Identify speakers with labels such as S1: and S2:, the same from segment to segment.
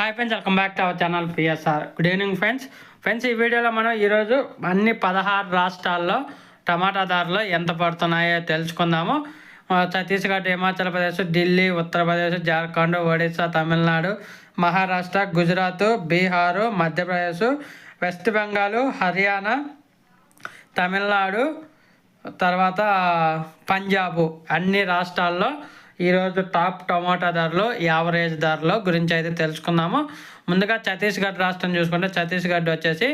S1: Hi friends welcome back to our channel PSR good evening friends friends ఈ వీడియోలో మనం ఈరోజు అన్ని పదహారు రాష్ట్రాల్లో టమాటా ధరలు ఎంత పడుతున్నాయో తెలుసుకుందాము. ఛత్తీస్గఢ్ హిమాచల్ ప్రదేశ్ ఢిల్లీ ఉత్తరప్రదేశ్ జార్ఖండ్ ఒడిస్సా తమిళనాడు మహారాష్ట్ర గుజరాత్ బీహారు మధ్యప్రదేశ్ వెస్ట్ బెంగాల్ హర్యానా తమిళనాడు తర్వాత పంజాబ్ అన్ని రాష్ట్రాల్లో ఈరోజు టాప్ టమాటా ధరలు యావరేజ్ ధరలు గురించి అయితే తెలుసుకుందాము. ముందుగా ఛత్తీస్గఢ్ రాష్ట్రం చూసుకుంటే ఛత్తీస్గఢ్ వచ్చేసి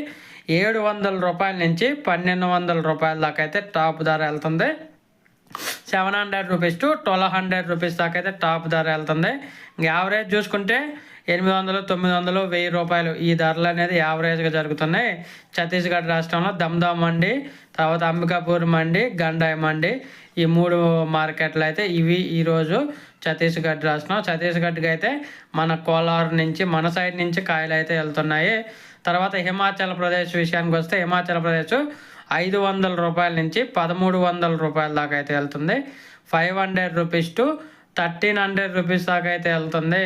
S1: ఏడు వందల రూపాయల నుంచి పన్నెండు వందల రూపాయల దాకా అయితే టాప్ ధర వెళ్తుంది. Seven hundred rupees to twelve hundred rupees దాకా అయితే టాప్ ధర వెళ్తుంది. యావరేజ్ చూసుకుంటే ఎనిమిది వందలు తొమ్మిది వందలు వెయ్యి రూపాయలు ఈ ధరలు అనేది యావరేజ్గా జరుగుతున్నాయి. ఛత్తీస్గఢ్ రాష్ట్రంలో దమ్దామ్ మండి తర్వాత అంబికాపూర్ మండి గండాయి మండి ఈ మూడు మార్కెట్లు అయితే ఇవి ఈరోజు ఛత్తీస్గఢ్ రాష్ట్రం. ఛత్తీస్గఢ్కి అయితే మన కోలార్ నుంచి మన సైడ్ నుంచి కాయలు అయితే వెళ్తున్నాయి. తర్వాత హిమాచల్ ప్రదేశ్ విషయానికి వస్తే హిమాచల్ ప్రదేశ్ ఐదు వందల రూపాయల నుంచి పదమూడు వందల రూపాయల దాకా అయితే వెళ్తుంది. Five hundred rupees to thirteen hundred rupees దాకా అయితే వెళ్తుంది.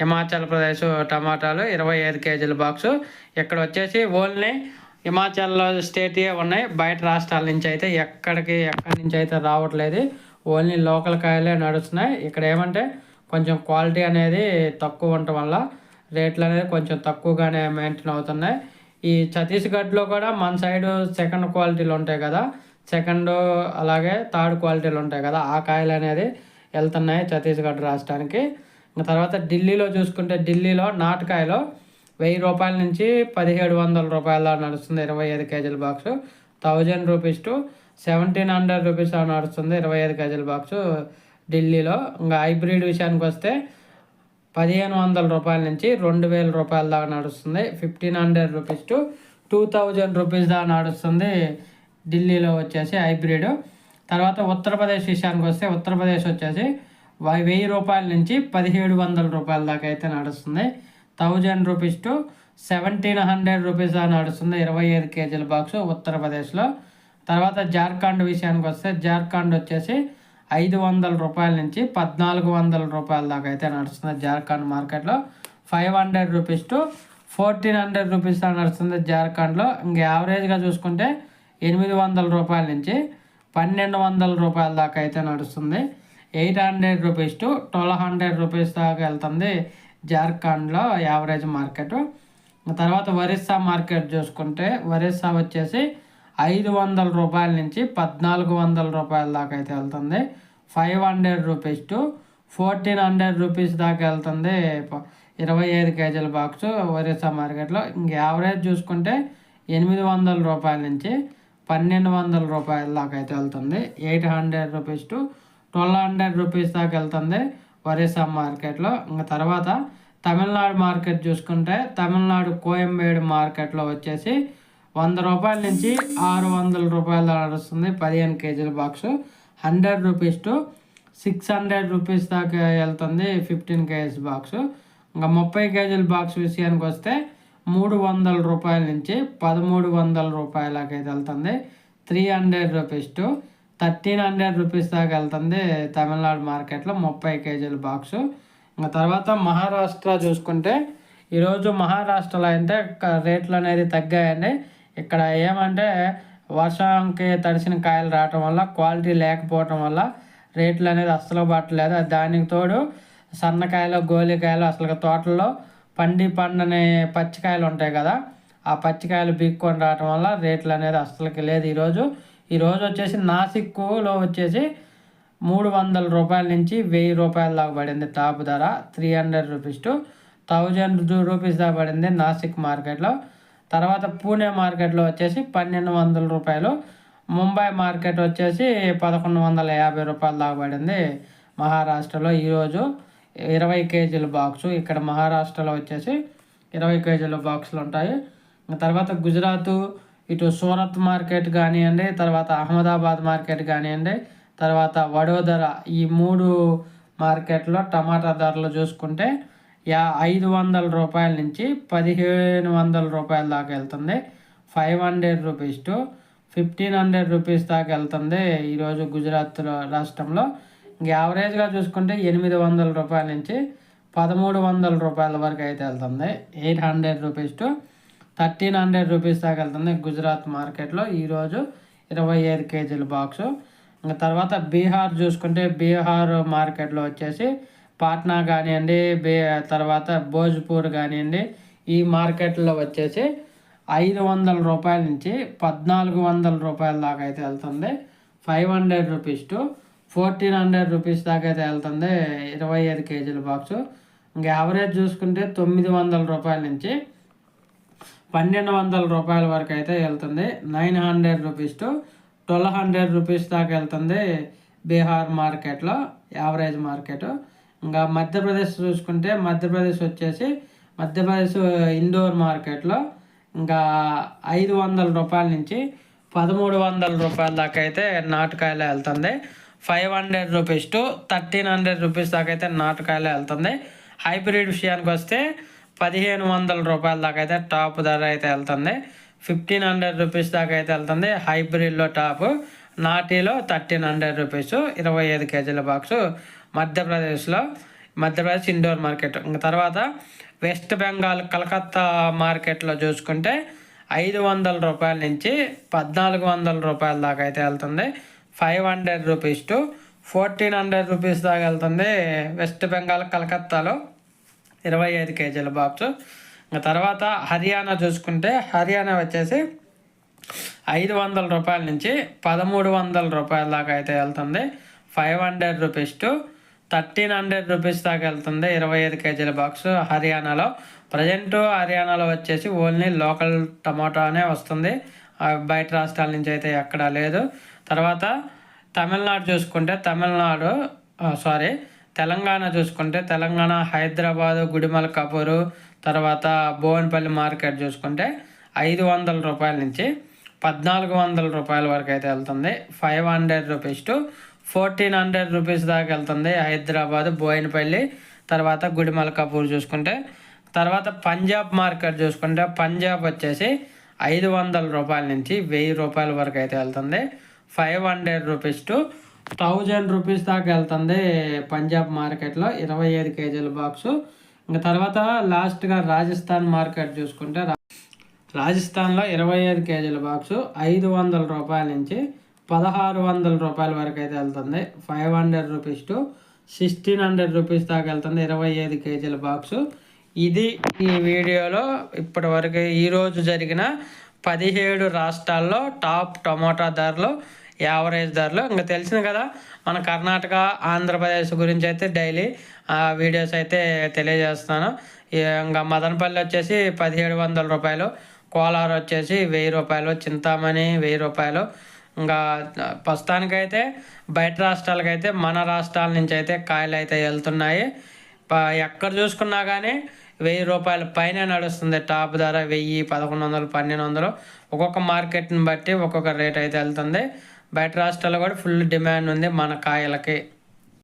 S1: హిమాచల్ ప్రదేశ్ టమాటాలు ఇరవై ఐదు కేజీల బాక్సు. ఇక్కడ వచ్చేసి ఓన్లీ హిమాచల్లో స్టేట్యే ఉన్నాయి. బయట రాష్ట్రాల నుంచి అయితే ఎక్కడికి ఎక్కడి నుంచి అయితే రావట్లేదు. ఓన్లీ లోకల్ కాయలే నడుస్తున్నాయి. ఇక్కడ ఏమంటే కొంచెం క్వాలిటీ అనేది తక్కువ ఉండటం వల్ల రేట్లు అనేది కొంచెం తక్కువగానే మెయింటైన్ అవుతున్నాయి. ఈ ఛత్తీస్గఢ్లో కూడా మన సైడ్ సెకండ్ క్వాలిటీలు ఉంటాయి కదా. సెకండ్ అలాగే థర్డ్ క్వాలిటీలు ఉంటాయి కదా. ఆ కాయలు అనేది వెళ్తున్నాయి ఛత్తీస్గఢ్ రాష్ట్రానికి. తర్వాత ఢిల్లీలో చూసుకుంటే ఢిల్లీలో నాటకాయలో వెయ్యి రూపాయల నుంచి పదిహేడు వందల రూపాయల దాకా నడుస్తుంది ఇరవై ఐదు కేజీల box. Thousand rupees to seventeen hundred rupees దాకా నడుస్తుంది ఇరవై ఐదు కేజీల బాక్స్ ఢిల్లీలో. ఇంకా హైబ్రిడ్ విషయానికి వస్తే పదిహేను వందల రూపాయల నుంచి రెండు వేల రూపాయల దాకా నడుస్తుంది. Fifteen hundred rupees to two thousand rupees దాకా నడుస్తుంది ఢిల్లీలో వచ్చేసి హైబ్రిడ్. తర్వాత ఉత్తరప్రదేశ్ విషయానికి వస్తే ఉత్తరప్రదేశ్ వచ్చేసి వెయ్యి రూపాయల నుంచి పదిహేడు వందల రూపాయల దాకా అయితే నడుస్తుంది. Thousand rupees to seventeen hundred rupees దాకా నడుస్తుంది ఇరవై ఐదు కేజీల బాక్స్ ఉత్తరప్రదేశ్లో. తర్వాత జార్ఖండ్ విషయానికి వస్తే జార్ఖండ్ వచ్చేసి ఐదు వందల రూపాయల నుంచి పద్నాలుగు వందల రూపాయల దాకా అయితే నడుస్తుంది జార్ఖండ్ మార్కెట్లో. Five hundred rupees to fourteen hundred rupees దాకా నడుస్తుంది జార్ఖండ్లో. ఇంక యావరేజ్గా చూసుకుంటే ఎనిమిది వందల రూపాయల నుంచి పన్నెండు వందల రూపాయల దాకా అయితే నడుస్తుంది. Eight hundred rupees to twelve hundred rupees దాకా వెళ్తుంది జార్ఖండ్లో యావరేజ్ మార్కెట్. తర్వాత ఒరిస్సా మార్కెట్ చూసుకుంటే ఒరిస్సా వచ్చేసి ఐదు వందల రూపాయల నుంచి పద్నాలుగు వందల రూపాయల దాకా అయితే వెళ్తుంది. Five hundred rupees to fourteen hundred rupees దాకా వెళ్తుంది ఇరవై ఐదు కేజీల బాక్స్ ఒరిస్సా మార్కెట్లో. ఇంక యావరేజ్ చూసుకుంటే ఎనిమిది వందల రూపాయల నుంచి పన్నెండు వందల రూపాయల దాకా అయితే వెళ్తుంది. Eight hundred rupees to twelve hundred rupees దాకా వెళ్తుంది ఒరిస్సా మార్కెట్లో. ఇంకా తర్వాత తమిళనాడు మార్కెట్ చూసుకుంటే తమిళనాడు కోయంబేడు మార్కెట్లో వచ్చేసి వంద రూపాయల నుంచి ఆరు వందల రూపాయలు నడుస్తుంది పదిహేను కేజీల box. Hundred rupees to six hundred rupees దాకా వెళ్తుంది ఫిఫ్టీన్ కేజీస్ బాక్స్. ఇంకా ముప్పై కేజీల బాక్స్ విషయానికి వస్తే మూడు వందల రూపాయల నుంచి పదమూడు వందల రూపాయలకైతే అయితే వెళ్తుంది. Three hundred rupees to thirteen hundred rupees దాకా వెళ్తుంది తమిళనాడు మార్కెట్లో ముప్పై కేజీల బాక్స్. ఇంకా తర్వాత మహారాష్ట్ర చూసుకుంటే ఈరోజు మహారాష్ట్రలో అయితే రేట్లు అనేది తగ్గాయండి. ఇక్కడ ఏమంటే వర్షంకి తడిసిన కాయలు రావటం వల్ల క్వాలిటీ లేకపోవటం వల్ల రేట్లు అనేది అస్సలు పట్టలేదు. దానికి తోడు సన్నకాయలు గోలికాయలు అసలు తోటల్లో పండి పండని పచ్చికాయలు ఉంటాయి కదా ఆ పచ్చికాయలు బీక్కొని రావటం వల్ల రేట్లు అనేది అస్సలకి లేదు. ఈరోజు ఈరోజు వచ్చేసి నాసిక్లో వచ్చేసి మూడు వందల రూపాయల నుంచి వెయ్యి రూపాయల దాకా పడింది టాప్ ధర. Three hundred rupees to thousand rupees దాకా పడింది నాసిక్ మార్కెట్లో తర్వాత పూణే మార్కెట్లో వచ్చేసి పన్నెండు వందల రూపాయలు. ముంబై మార్కెట్ వచ్చేసి పదకొండు వందల యాభై రూపాయల దాకా పడింది మహారాష్ట్రలో ఈరోజు ఇరవై కేజీల బాక్సు. ఇక్కడ మహారాష్ట్రలో వచ్చేసి ఇరవై కేజీల బాక్సులు ఉంటాయి. తర్వాత గుజరాత్ ఇటు సూరత్ మార్కెట్ కానివ్వండి తర్వాత అహ్మదాబాద్ మార్కెట్ కానివ్వండి తర్వాత వడోదర ఈ మూడు మార్కెట్లో టమాటా ధరలు చూసుకుంటే యా ఐదు వందల రూపాయల నుంచి పదిహేను వందల రూపాయల దాకా వెళ్తుంది. Five hundred rupees to fifteen hundred rupees దాకా వెళ్తుంది ఈరోజు గుజరాత్ రాష్ట్రంలో. ఇంక యావరేజ్గా చూసుకుంటే ఎనిమిది వందల రూపాయల నుంచి పదమూడు వందల రూపాయల వరకు అయితే వెళ్తుంది. Eight hundred rupees to thirteen hundred rupees దాకా వెళ్తుంది గుజరాత్ మార్కెట్లో. ఈరోజు ఇరవై ఐదు కేజీల బాక్సు. ఇంకా తర్వాత బీహార్ చూసుకుంటే బీహార్ మార్కెట్లో వచ్చేసి పాట్నా కానివ్వండి బీ తర్వాత భోజ్పూర్ కానివ్వండి ఈ మార్కెట్లో వచ్చేసి ఐదు వందల రూపాయల నుంచి పద్నాలుగు వందల రూపాయల దాకా అయితే వెళ్తుంది. Five hundred rupees to fourteen hundred rupees దాకా అయితే వెళ్తుంది ఇరవై ఐదు కేజీల బాక్సు. ఇంకా యావరేజ్ చూసుకుంటే తొమ్మిది వందల రూపాయల నుంచి పన్నెండు వందల రూపాయల వరకు అయితే వెళ్తుంది. Nine hundred rupees to twelve hundred rupees దాకా వెళ్తుంది బీహార్ మార్కెట్లో యావరేజ్ మార్కెట్. ఇంకా మధ్యప్రదేశ్ చూసుకుంటే మధ్యప్రదేశ్ వచ్చేసి మధ్యప్రదేశ్ ఇండోర్ మార్కెట్లో ఇంకా ఐదు వందల రూపాయల నుంచి పదమూడు వందల రూపాయల దాకా అయితే నాటుకాయలు వెళ్తుంది. Five hundred rupees to thirteen hundred rupees దాకా అయితే నాటుకాయలు వెళ్తుంది. హైబ్రిడ్ విషయానికి వస్తే పదిహేను వందల రూపాయల దాకా అయితే టాప్ ధర అయితే వెళ్తుంది. ఫిఫ్టీన్ హండ్రెడ్ రూపీస్ దాకా అయితే వెళ్తుంది. హైబ్రిడ్లో టాప్ నాటీలో థర్టీన్ హండ్రెడ్ రూపీస్ ఇరవై ఐదు కేజీల బాక్సు మధ్యప్రదేశ్లో. మధ్యప్రదేశ్ ఇండోర్ మార్కెట్. ఇంకా తర్వాత వెస్ట్ బెంగాల్ కలకత్తా మార్కెట్లో చూసుకుంటే ఐదు వందల రూపాయల నుంచి పద్నాలుగు వందల రూపాయల దాకా అయితే వెళ్తుంది. Five hundred rupees to fourteen hundred rupees దాకా వెళ్తుంది వెస్ట్ బెంగాల్ కలకత్తాలో. ఇరవై ఐదు కేజీల బాక్స్ ఇంకా తర్వాత హర్యానా చూసుకుంటే హర్యానా వచ్చేసి ఐదు వందల రూపాయల నుంచి పదమూడు వందల రూపాయల దాకా అయితే వెళ్తుంది. Five hundred rupees to thirteen hundred rupees దాకా వెళ్తుంది ఇరవై ఐదు కేజీల బాక్స్ హర్యానాలో. ప్రజెంట్ హర్యానాలో వచ్చేసి ఓన్లీ లోకల్ టమాటోనే వస్తుంది. ఆ బయట రాష్ట్రాల నుంచి అయితే ఎక్కడా లేదు. తర్వాత తమిళనాడు చూసుకుంటే తమిళనాడు సారీ తెలంగాణ చూసుకుంటే తెలంగాణ హైదరాబాదు గుడిమల కపూరు తర్వాత భువన్పల్లి మార్కెట్ చూసుకుంటే ఐదు వందల రూపాయల నుంచి పద్నాలుగు వందల రూపాయల వరకు అయితే వెళ్తుంది. Five hundred rupees to fourteen hundred rupees దాకా వెళ్తుంది హైదరాబాద్ బోయినపల్లి తర్వాత గుడిమల కపూర్ చూసుకుంటే. తర్వాత పంజాబ్ మార్కెట్ చూసుకుంటే పంజాబ్ వచ్చేసి ఐదు వందల రూపాయల నుంచి వెయ్యి రూపాయల వరకు అయితే వెళ్తుంది. Five hundred rupees to thousand rupees దాకా వెళ్తుంది పంజాబ్ మార్కెట్లో ఇరవై ఐదు కేజీల బాక్సు ఇంకా తర్వాత లాస్ట్గా రాజస్థాన్ మార్కెట్ చూసుకుంటే రా- రాజస్థాన్లో ఇరవై ఐదు కేజీల బాక్సు ఐదు వందల రూపాయల నుంచి పదహారు వందల రూపాయల వరకు అయితే వెళ్తుంది. Five hundred rupees to sixteen hundred rupees దాకా వెళ్తుంది ఇరవై ఐదు కేజీల బాక్సు ఇది ఈ వీడియోలో ఇప్పటి వరకు ఈరోజు జరిగిన పదిహేడు రాష్ట్రాల్లో టాప్ టమోటా ధరలు యావరేజ్ ధరలు. ఇంకా తెలిసింది కదా మన కర్ణాటక ఆంధ్రప్రదేశ్ గురించి అయితే డైలీ వీడియోస్ అయితే తెలియజేస్తున్నాను ఇంకా మదనపల్లి వచ్చేసి పదిహేడు వందల రూపాయలు కోలార్ వచ్చేసి వెయ్యి రూపాయలు చింతామణి వెయ్యి రూపాయలు. ఇంకా ప్రస్తుతానికైతే బయట రాష్ట్రాలకైతే మన రాష్ట్రాల నుంచి అయితే కాయలు అయితే వెళ్తున్నాయి. ప- ఎక్కడ చూసుకున్నా కానీ వెయ్యి రూపాయల పైన నడుస్తుంది. టాప్ ధర వెయ్యి పదకొండు వందలు పన్నెండు వందలు ఒక్కొక్క మార్కెట్ని బట్టి ఒక్కొక్క రేట్ అయితే వెళ్తుంది. బయట రాష్ట్రాల్లో కూడా ఫుల్ డిమాండ్ ఉంది మన కాయలకి.